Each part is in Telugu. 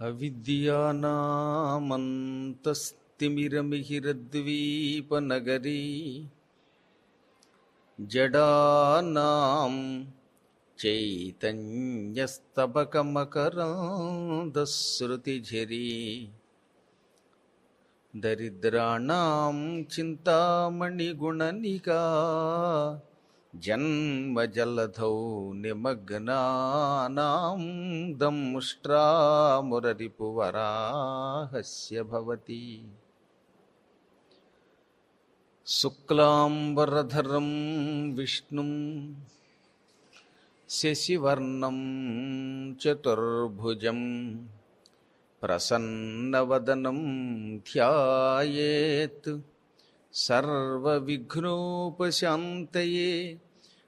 అవిద్యానామంతస్తిమిరమిహిరద్వీపనగరీ జడానాం చైతన్యస్తబకమకరాంధశ్రుతిఝరీ దరిద్రాణం చింతామణిగుణనికా జన్మజలధౌ నిమగ్నానాం దంష్ట్రామురరిపువరాహస్య భవతి. శుక్లాంబరధరం విష్ణుం శశివర్ణం చతుర్భుజం ప్రసన్నవదనం ధ్యాయేత్. సర్వవిఘ్నోపశాంతయే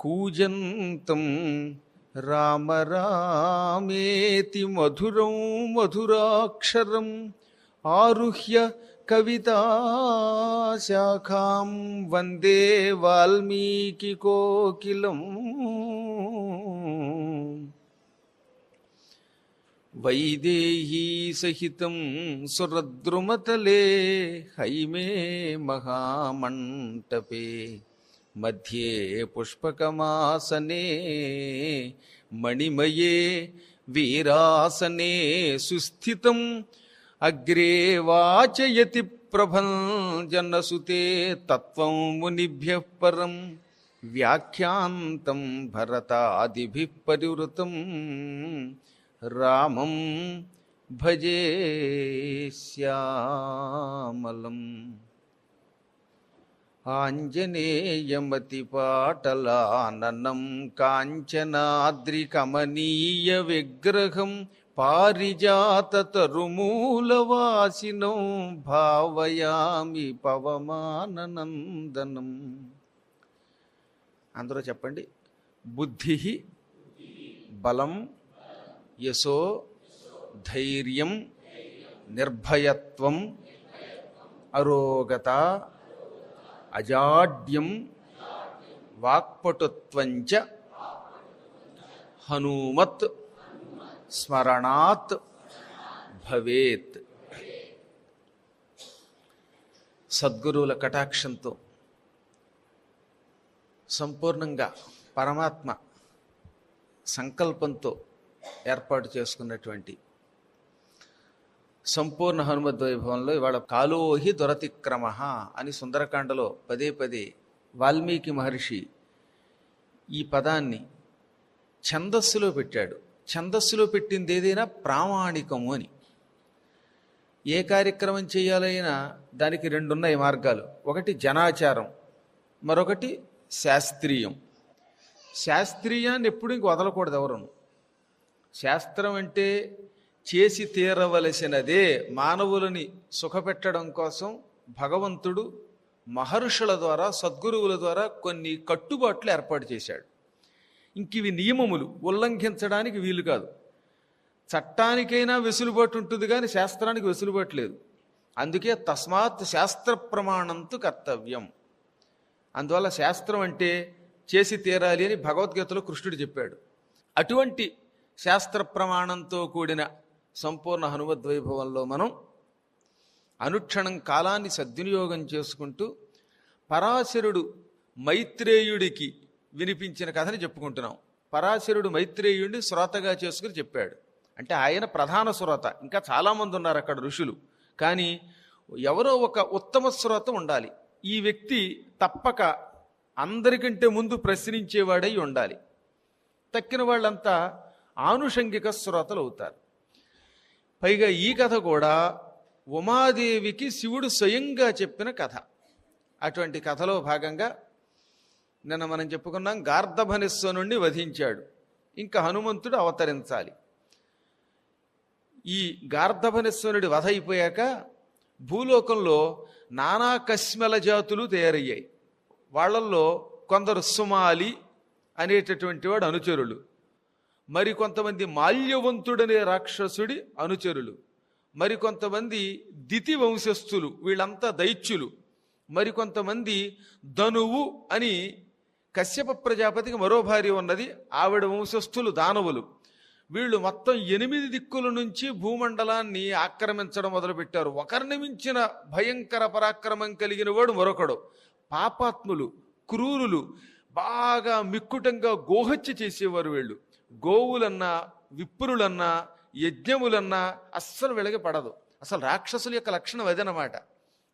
कूजन्तं राम रामेति मधुरं मधुराक्षरम् आरुह्य कविताशाखां वन्दे वाल्मीकिकोकिलम्। वैदेहीसहितं सुरद्रुमतले हैमे महामण्टपे मध्ये पुष्पकमासने, मणिमये वीरासने सुस्थितम् अग्रे वाचयति प्रभञ्जनसुते तत्त्वं मुनिभ्यः परं, व्याख्यान्तं भरतादिभिः परिवृतं, रामं भजे श्यामलम्। ఆంజనేయమతి పాటలాననం కాంచనాద్రి కమనీయ విగ్రహం పారిజాత పారిజాతతరుమూలవాసినం భావయామి పవమాననందనం. అందరూ చెప్పండి. బుద్ధి బలం యశో ధైర్యం నిర్భయత్వం అరోగత అజాడ్యం వాక్పటుత్వంచ హనుమత్ స్మరణాత్ భవేత్. సద్గురువుల కటాక్షంతో సంపూర్ణంగా పరమాత్మ సంకల్పంతో ఏర్పాటు చేసుకున్నటువంటి సంపూర్ణ హనుమద్ వైభవంలో ఇవాళ కాలోహి దొరతిక్రమ అని సుందరకాండలో పదే పదే వాల్మీకి మహర్షి ఈ పదాన్ని ఛందస్సులో పెట్టాడు. ఛందస్సులో పెట్టింది ఏదైనా ప్రామాణికము అని. ఏ కార్యక్రమం చేయాలైనా దానికి రెండున్నాయి మార్గాలు. ఒకటి జనాచారం మరొకటి శాస్త్రీయం. శాస్త్రీయాన్ని ఎప్పుడు ఇంక వదలకూడదు ఎవరును. శాస్త్రం అంటే చేసి తీరవలసినదే మానవులని సుఖపెట్టడం కోసం భగవంతుడు మహర్షుల ద్వారా సద్గురువుల ద్వారా కొన్ని కట్టుబాట్లు ఏర్పాటు చేశాడు. ఇంక ఇవి నియమములు ఉల్లంఘించడానికి వీలు కాదు. చట్టానికైనా వెసులుబాటు ఉంటుంది కానీ శాస్త్రానికి వెసులుబాటు లేదు. అందుకే తస్మాత్ శాస్త్ర ప్రమాణంతో కర్తవ్యం. అందువల్ల శాస్త్రం అంటే చేసి తీరాలి అని భగవద్గీతలో కృష్ణుడు చెప్పాడు. అటువంటి శాస్త్ర ప్రమాణంతో కూడిన సంపూర్ణ హనుమద్వైభవంలో మనం అనుక్షణం కాలాన్ని సద్వినియోగం చేసుకుంటూ పరాశరుడు మైత్రేయుడికి వినిపించిన కథని చెప్పుకుంటున్నాం. పరాశరుడు మైత్రేయుడిని శ్రోతగా చేసుకుని చెప్పాడు. అంటే ఆయన ప్రధాన శ్రోత. ఇంకా చాలామంది ఉన్నారు అక్కడ ఋషులు. కానీ ఎవరో ఒక ఉత్తమ శ్రోత ఉండాలి. ఈ వ్యక్తి తప్పక అందరికంటే ముందు ప్రశ్నించేవాడై ఉండాలి. తక్కిన వాళ్ళంతా ఆనుషంగిక శ్రోతలు అవుతారు పైగా ఈ కథ కూడా ఉమాదేవికి శివుడు స్వయంగా చెప్పిన కథ. అటువంటి కథలో భాగంగా నిన్న మనం చెప్పుకున్నాం గార్ధభనిస్వనుణ్ణి వధించాడు. ఇంకా హనుమంతుడు అవతరించాలి. ఈ గార్ధభనిస్వనుడి వధ అయిపోయాక భూలోకంలో నానా కశ్మల జాతులు తయారయ్యాయి. వాళ్ళల్లో కొందరు సుమాలి అనేటటువంటి వాడు అనుచరులు. మరికొంతమంది మాల్యవంతుడనే రాక్షసుడి అనుచరులు. మరికొంతమంది దితి వంశస్థులు వీళ్ళంతా దైత్యులు. మరికొంతమంది ధనువు అని కశ్యప ప్రజాపతికి మరో భార్య ఉన్నది ఆవిడ వంశస్థులు దానవులు. వీళ్ళు మొత్తం ఎనిమిది దిక్కుల నుంచి భూమండలాన్ని ఆక్రమించడం మొదలుపెట్టారు. ఒకరిని మించిన భయంకర పరాక్రమం కలిగిన వాడు మరొకడు. పాపాత్ములు క్రూరులు బాగా మిక్కుటంగా గోహత్య చేసేవారు వీళ్ళు. గోవులన్నా విప్రులన్నా యజ్ఞములన్నా అస్సలు వెలగ పడదు. అసలు రాక్షసుల యొక్క లక్షణం అదనమాట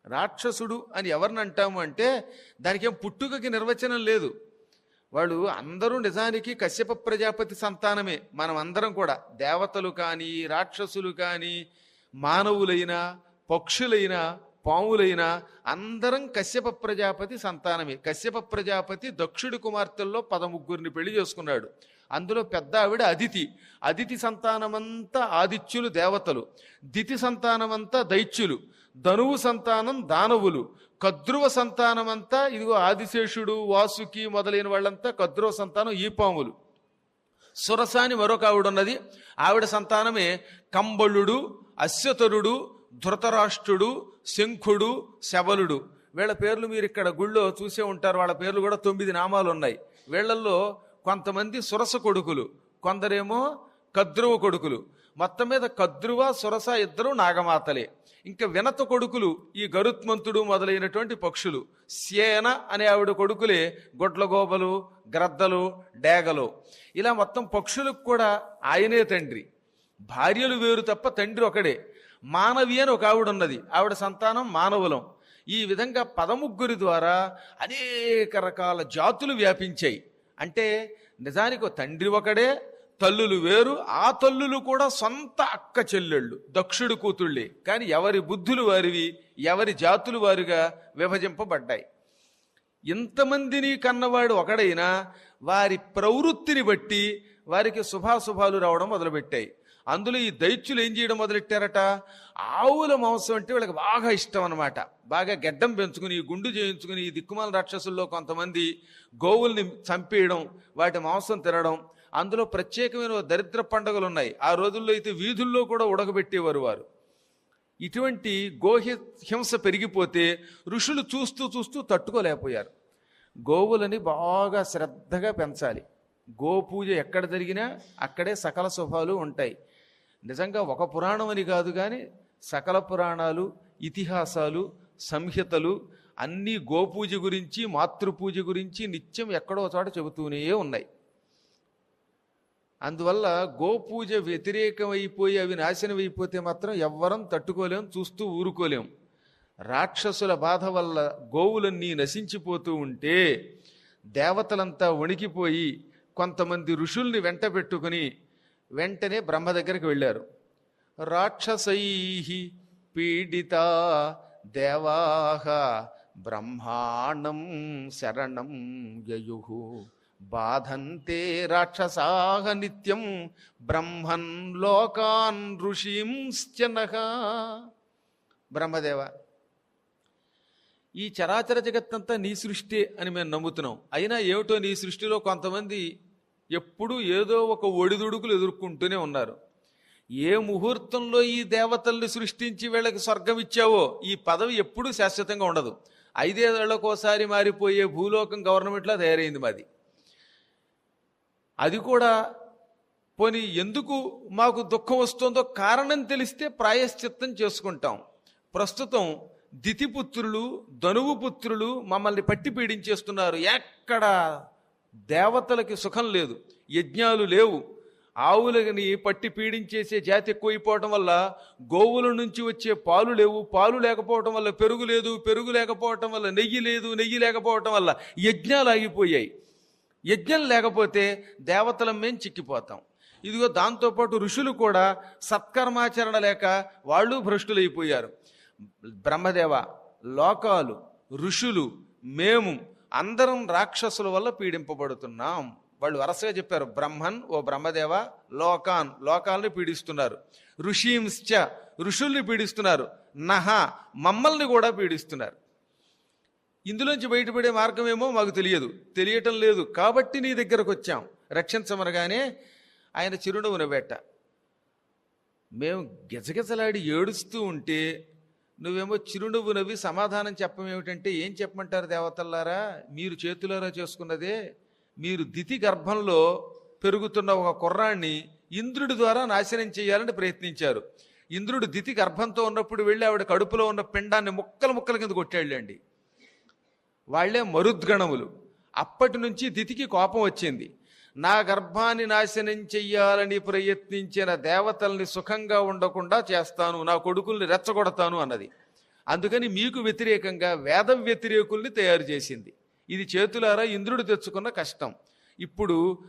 రాక్షసుడు అని ఎవరిని అంటాము అంటే దానికి ఏం పుట్టుకకి నిర్వచనం లేదు. వాళ్ళు అందరూ నిజానికి కశ్యప ప్రజాపతి సంతానమే. మనం అందరం కూడా దేవతలు కానీ రాక్షసులు కానీ మానవులైనా పక్షులైనా పాములైనా అందరం కశ్యప ప్రజాపతి సంతానమే. కశ్యప ప్రజాపతి దక్షుడి కుమార్తెల్లో పదముగ్గురిని పెళ్ళి చేసుకున్నాడు. అందులో పెద్ద ఆవిడ అదితి. అదితి సంతానమంతా ఆదిత్యులు దేవతలు. దితి సంతానమంతా దైత్యులు. ధనువు సంతానం దానవులు. కద్రువ సంతానమంతా ఇదిగో ఆదిశేషుడు వాసుకి మొదలైన వాళ్ళంతా కద్రువ సంతానం ఈ పాములు. సురసాని మరొక ఆవిడ ఉన్నది ఆవిడ సంతానమే కంబళుడు అశ్వతరుడు ధృతరాష్ట్రుడు శంఖుడు శబలుడు. వీళ్ళ పేర్లు మీరు ఇక్కడ గుళ్ళో చూసే ఉంటారు. వాళ్ళ పేర్లు కూడా తొమ్మిది నామాలు ఉన్నాయి వీళ్ళల్లో కొంతమంది సురస కొడుకులు కొందరేమో కద్రువ కొడుకులు. మొత్తం మీద కద్రువ సురస ఇద్దరు నాగమాతలే. ఇంకా వినత కొడుకులు ఈ గరుత్మంతుడు మొదలైనటువంటి పక్షులు. సేన అనే ఆవిడ కొడుకులే గొడ్లగోబలు గ్రద్దలు డేగలు. ఇలా మొత్తం పక్షులకు కూడా ఆయనే తండ్రి. భార్యలు వేరు తప్ప తండ్రి ఒకడే. మానవి అని ఒక ఆవిడ ఉన్నది ఆవిడ సంతానం మానవులం. ఈ విధంగా పదముగ్గురి ద్వారా అనేక రకాల జాతులు వ్యాపించాయి. అంటే నిజానికి తండ్రి ఒకడే తల్లులు వేరు ఆ తల్లులు కూడా సొంత అక్క చెల్లెళ్ళు దక్షుడు కూతుళ్ళే. కానీ ఎవరి బుద్ధులు వారివి ఎవరి జాతులు వారుగా విభజింపబడ్డాయి. ఇంతమందిని కన్నవాడు ఒకడైనా వారి ప్రవృత్తిని బట్టి వారికి శుభాశుభాలు రావడం మొదలుపెట్టాయి. అందులో ఈ దైత్యులు ఏం చేయడం మొదలెట్టారట? ఆవుల మాంసం అంటే వీళ్ళకి బాగా ఇష్టం అనమాట బాగా గెడ్డం పెంచుకుని గుండు చేయించుకుని ఈ దిక్కుమాల రాక్షసుల్లో కొంతమంది గోవుల్ని చంపేయడం వాటి మాంసం తినడం అందులో ప్రత్యేకమైన దరిద్ర పండుగలు ఉన్నాయి ఆ రోజుల్లో అయితే వీధుల్లో కూడా ఉడకబెట్టేవారు వారు. ఇటువంటి గోహి హింస పెరిగిపోతే ఋషులు చూస్తూ చూస్తూ తట్టుకోలేకపోయారు. గోవులని బాగా శ్రద్ధగా పెంచాలి. గోపూజ ఎక్కడ జరిగినా అక్కడే సకల శుభాలు ఉంటాయి. నిజంగా ఒక పురాణం అని కాదు కానీ సకల పురాణాలు ఇతిహాసాలు సంహితలు అన్నీ గోపూజ గురించి మాతృపూజ గురించి నిత్యం ఎక్కడో చోట చెబుతూనే ఉన్నాయి. అందువల్ల గోపూజ వ్యతిరేకమైపోయి అవి నాశనం అయిపోతే మాత్రం ఎవ్వరం తట్టుకోలేం చూస్తూ ఊరుకోలేం. రాక్షసుల బాధ వల్ల గోవులన్నీ నశించిపోతూ ఉంటే దేవతలంతా వణికిపోయి కొంతమంది ఋషుల్ని వెంట పెట్టుకుని వెంటనే బ్రహ్మ దగ్గరికి వెళ్ళారు. రాక్షసై పీడిత దేవాహ బ్రహ్మాణం శరణం యయు. బాధంతే రాక్షసాహ నిత్యం బ్రహ్మన్ లోకాన్ ఋషింశ్చనహ బ్రహ్మదేవ ఈ చరాచర జగత్తంతా నీ సృష్టి అని మేము నమ్ముతున్నాం. అయినా ఏమిటో నీ సృష్టిలో కొంతమంది ఎప్పుడూ ఏదో ఒక ఒడిదుడుకులు ఎదుర్కొంటూనే ఉన్నారు. ఏ ముహూర్తంలో ఈ దేవతల్ని సృష్టించి వీళ్ళకి స్వర్గం ఇచ్చావో ఈ పదవి ఎప్పుడూ శాశ్వతంగా ఉండదు. ఐదేళ్ళకోసారి మారిపోయే భూలోకం గవర్నమెంట్లో తయారైంది మాది. అది కూడా పోనీ ఎందుకు మాకు దుఃఖం వస్తుందో కారణం తెలిస్తే ప్రాయశ్చిత్తం చేసుకుంటాం. ప్రస్తుతం దితిపుత్రులు ధనువు పుత్రులు మమ్మల్ని పట్టి పీడించేస్తున్నారు. ఎక్కడ దేవతలకి సుఖం లేదు యజ్ఞాలు లేవు. ఆవులని పట్టి పీడించేసే జాతి ఎక్కువైపోవటం వల్ల గోవుల నుంచి వచ్చే పాలు లేవు. పాలు లేకపోవటం వల్ల పెరుగు లేదు. పెరుగు లేకపోవటం వల్ల నెయ్యి లేదు. నెయ్యి లేకపోవటం వల్ల యజ్ఞాలు ఆగిపోయాయి. యజ్ఞం లేకపోతే దేవతల మేము చిక్కిపోతాం. ఇదిగో దాంతోపాటు ఋషులు కూడా సత్కర్మాచరణ లేక వాళ్ళు భ్రష్టులైపోయారు. బ్రహ్మదేవ లోకాలు ఋషులు మేము అందరం రాక్షసుల వల్ల పీడింపబడుతున్నాం. వాళ్ళు వరుసగా చెప్పారు బ్రహ్మన్ ఓ బ్రహ్మదేవ లోకాన్. లోకాలను పీడిస్తున్నారు. ఋషీంశ్చ ఋషుల్ని పీడిస్తున్నారు. నహ మమ్మల్ని కూడా పీడిస్తున్నారు. ఇందులోంచి బయటపడే మార్గం ఏమో మాకు తెలియదు. తెలియటం లేదు. కాబట్టి నీ దగ్గరకు వచ్చాం. రక్షించమనగానే ఆయన చిరునవ్వు నవ్వేట మేము గజగజలాడి ఏడుస్తూ ఉంటే నువ్వేమో చిరునవ్వు నవ్వి సమాధానం చెప్పమేమిటంటే ఏం చెప్పమంటారు దేవతల్లారా? మీరు చేతులారా చేసుకున్నదే మీరు దితి గర్భంలో పెరుగుతున్న ఒక కుర్రాన్ని ఇంద్రుడి ద్వారా నాశనం చేయాలని ప్రయత్నించారు. ఇంద్రుడు దితి గర్భంతో ఉన్నప్పుడు వెళ్ళి ఆవిడ కడుపులో ఉన్న పిండాన్ని ముక్కలు ముక్కల కింద కొట్టాళ్ళండి వాళ్ళే మరుద్గణములు. అప్పటి నుంచి దితికి కోపం వచ్చింది. నా గర్భాన్ని నాశనం చెయ్యాలని ప్రయత్నించిన దేవతల్ని సుఖంగా ఉండకుండా చేస్తాను నా కొడుకుల్ని రెచ్చగొడతాను అన్నది. అందుకని మీకు వ్యతిరేకంగా వేద వ్యతిరేకుల్ని తయారు చేసింది. ఇది చేతులారా ఇంద్రుడు తెచ్చుకున్న కష్టం. ఇప్పుడు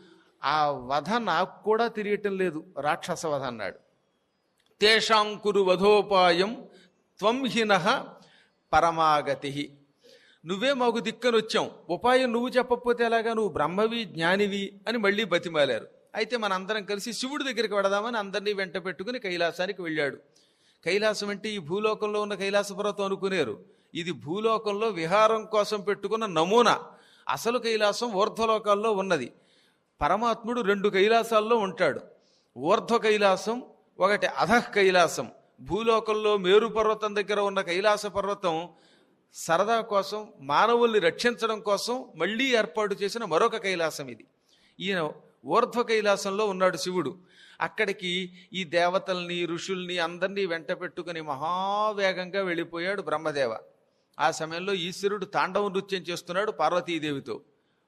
ఆ వధ నాకు కూడా తిరగటం లేదు రాక్షస వధ అన్నాడు. తేషాంకురు వధోపాయం త్వంహిన పరమాగతి. నువ్వే మాకు దిక్కని ఉపాయం నువ్వు చెప్పకపోతే ఎలాగా? నువ్వు బ్రహ్మవి జ్ఞానివి అని మళ్ళీ బతిమాలారు. అయితే మన అందరం కలిసి శివుడి దగ్గరికి వెడదామని అందరినీ వెంట పెట్టుకుని కైలాసానికి వెళ్ళాడు. కైలాసం అంటే ఈ భూలోకంలో ఉన్న కైలాస పర్వతం అనుకునేరు. ఇది భూలోకంలో విహారం కోసం పెట్టుకున్న నమూనా. అసలు కైలాసం ఊర్ధ్వలోకాల్లో ఉన్నది. పరమాత్ముడు రెండు కైలాసాల్లో ఉంటాడు. ఊర్ధ్వ కైలాసం ఒకటి అధః కైలాసం. భూలోకంలో మేరు పర్వతం దగ్గర ఉన్న కైలాస పర్వతం సరదా కోసం మానవుల్ని రక్షించడం కోసం మళ్ళీ ఏర్పాటు చేసిన మరొక కైలాసం ఇది. ఈయన ఊర్ధ్వ కైలాసంలో ఉన్నాడు శివుడు. అక్కడికి ఈ దేవతల్ని ఋషుల్ని అందరినీ వెంట పెట్టుకుని మహావేగంగా వెళ్ళిపోయాడు బ్రహ్మదేవ. ఆ సమయంలో ఈశ్వరుడు తాండవ నృత్యం చేస్తున్నాడు పార్వతీదేవితో.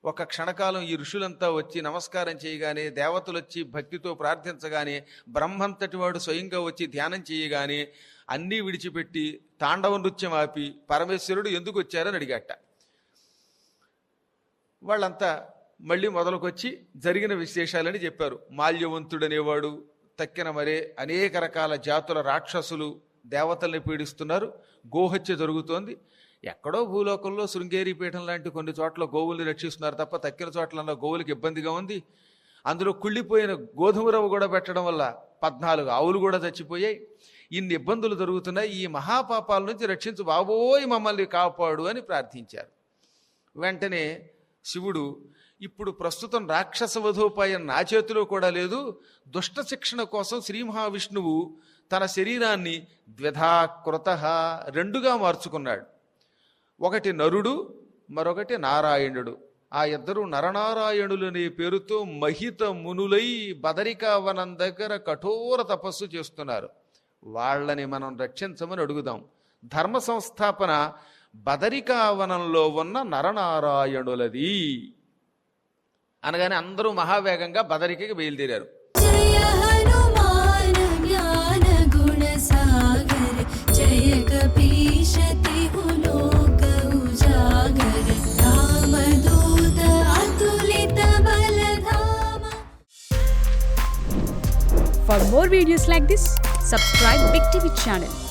ఒక క్షణకాలం ఈ ఋషులంతా వచ్చి నమస్కారం చేయగానే దేవతలు వచ్చి భక్తితో ప్రార్థించగానే బ్రహ్మంతటి వాడు స్వయంగా వచ్చి ధ్యానం చేయగానే అన్నీ విడిచిపెట్టి తాండవ నృత్యం ఆపి పరమేశ్వరుడు ఎందుకు వచ్చారని అడిగాట. వాళ్ళంతా మళ్ళీ మొదలుకొచ్చి జరిగిన విశేషాలని చెప్పారు. మాల్యవంతుడనేవాడు తక్కిన మరే అనేక రకాల జాతుల రాక్షసులు దేవతల్ని పీడిస్తున్నారు. గోహత్య జరుగుతోంది. ఎక్కడో భూలోకంలో శృంగేరి పీఠం లాంటి కొన్ని చోట్ల గోవుల్ని రక్షిస్తున్నారు తప్ప తక్కిన చోట్లలో గోవులకు ఇబ్బందిగా ఉంది. అందులో కుళ్ళిపోయిన గోధుమ రవ్వ కూడా పెట్టడం వల్ల పద్నాలుగు ఆవులు కూడా చచ్చిపోయాయి. ఇన్ని ఇబ్బందులు జరుగుతున్నాయి. ఈ మహాపాపాల నుంచి రక్షించు బాబోయ్ మమ్మల్ని కాపాడు అని ప్రార్థించారు. వెంటనే శివుడు ఇప్పుడు ప్రస్తుతం రాక్షస వధోపాయం నా చేతిలో కూడా లేదు. దుష్ట శిక్షణ కోసం శ్రీ మహావిష్ణువు తన శరీరాన్ని ద్విధా కృత రెండుగా మార్చుకున్నాడు. ఒకటి నరుడు మరొకటి నారాయణుడు. ఆ ఇద్దరు నరనారాయణులనే పేరుతో మహిత మునులై బదరికావనం దగ్గర కఠోర తపస్సు చేస్తున్నారు. వాళ్ళని మనం రక్షించమని అడుగుదాం. ధర్మ సంస్థాపన బదరికావనంలో ఉన్న నరనారాయణులది. అనగానే అందరూ మహావేగంగా బదరికకి బయలుదేరారు. Like this, subscribe Big TV channel